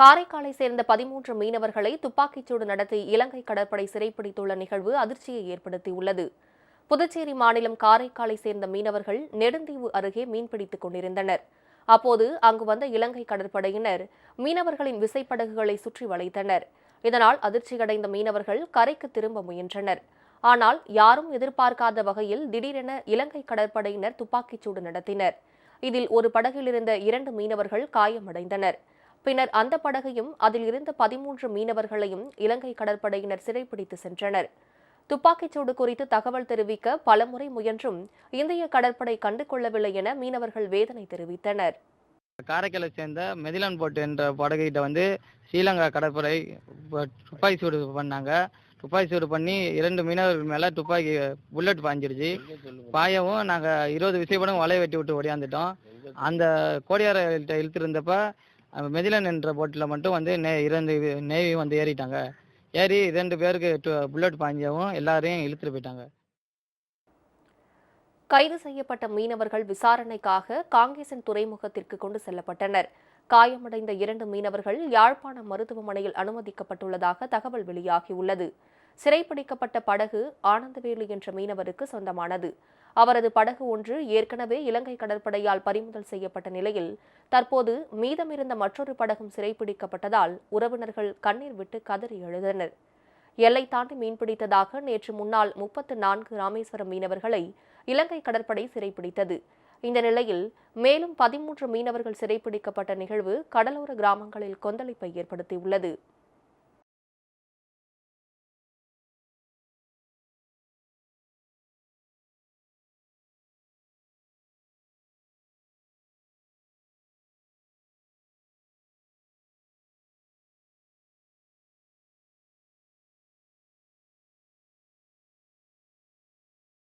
காரைக்காலை சேர்ந்த பதிமூன்று மீனவர்களை துப்பாக்கிச்சூடு நடத்தி இலங்கை கடற்படை சிறைப்பிடித்துள்ள நிகழ்வு அதிர்ச்சியை ஏற்படுத்தியுள்ளது. புதுச்சேரி மாநிலம் காரைக்காலை சேர்ந்த மீனவர்கள் நெடுந்தீவு அருகே மீன்பிடித்துக் கொண்டிருந்தனர். அப்போது அங்கு வந்த இலங்கை கடற்படையினர் மீனவர்களின் விசைப்படகுகளை சுற்றி வளைத்தனர். இதனால் அதிர்ச்சியடைந்த மீனவர்கள் கரைக்கு திரும்ப முயன்றனர். ஆனால் யாரும் எதிர்பார்க்காத வகையில் திடீரென இலங்கை கடற்படையினர் துப்பாக்கிச்சூடு நடத்தினர். இதில் ஒரு படகில் இருந்த இரண்டு மீனவர்கள் காயமடைந்தனர். பின்னர் அந்த படகையும் அதில் இருந்த பதிமூன்று மீனவர்களையும் இலங்கை கடற்படையினர் சிறைப்பிடித்து சென்றனர். துப்பாக்கிச்சூடு குறித்து தகவல் தெரிவிக்க பலமுறை முயன்றும் இந்திய கடற்படை கண்டுகொள்ளவில்லை என மீனவர்கள் வேதனை தெரிவித்தனர். காரைக்காலை சேர்ந்த மெதிலன் போட் என்ற படகுகிட்ட வந்து ஸ்ரீலங்கா கடற்படை துப்பாக்கி சூடு பண்ணாங்க. துப்பாக்கி சூடு பண்ணி இரண்டு மீனவர்கள் மேலே துப்பாக்கி புல்லட் பாஞ்சிருச்சு. பாயவும் நாங்கள் இருபது விசைப்படம் வலையை வெட்டி விட்டு ஓடியாந்துட்டோம். அந்த கோடியார்கிட்ட இழுத்துருந்தப்ப மெதிலன் என்ற போட்டில் மட்டும் வந்து நே இரண்டு நேவி வந்து ஏறிட்டாங்க. ஏறி இரண்டு பேருக்கு புல்லட் பாஞ்சவும் எல்லாரையும் இழுத்துட்டு போயிட்டாங்க. கைது செய்யப்பட்ட மீனவர்கள் விசாரணைக்காக காங்கேசன் துறைமுகத்திற்கு கொண்டு செல்லப்பட்டனர். காயமடைந்த இரண்டு மீனவர்கள் யாழ்ப்பாணம் மருத்துவமனையில் அனுமதிக்கப்பட்டுள்ளதாக தகவல் வெளியாகியுள்ளது சிறைப்பிடிக்கப்பட்ட படகு ஆனந்தவேலு என்ற மீனவருக்கு சொந்தமானது. அவரது படகு ஒன்று ஏற்கனவே இலங்கை கடற்படையால் பறிமுதல் செய்யப்பட்ட நிலையில் தற்போது மீதமிருந்த மற்றொரு படகும் சிறைப்பிடிக்கப்பட்டதால் உறவினர்கள் கண்ணீர் விட்டு கதறி எழுதனர் எல்லை தாண்டி மீன்பிடித்ததாக நேற்று முன்னாள் முப்பத்து நான்கு ராமேஸ்வரம் மீனவர்களை இலங்கை கடற்படை சிறைப்பிடித்தது இந்த நிலையில் மேலும் பதிமூன்று மீனவர்கள் சிறைப்பிடிக்கப்பட்ட நிகழ்வு கடலோர கிராமங்களில் கொந்தளிப்பை ஏற்படுத்தியுள்ளது.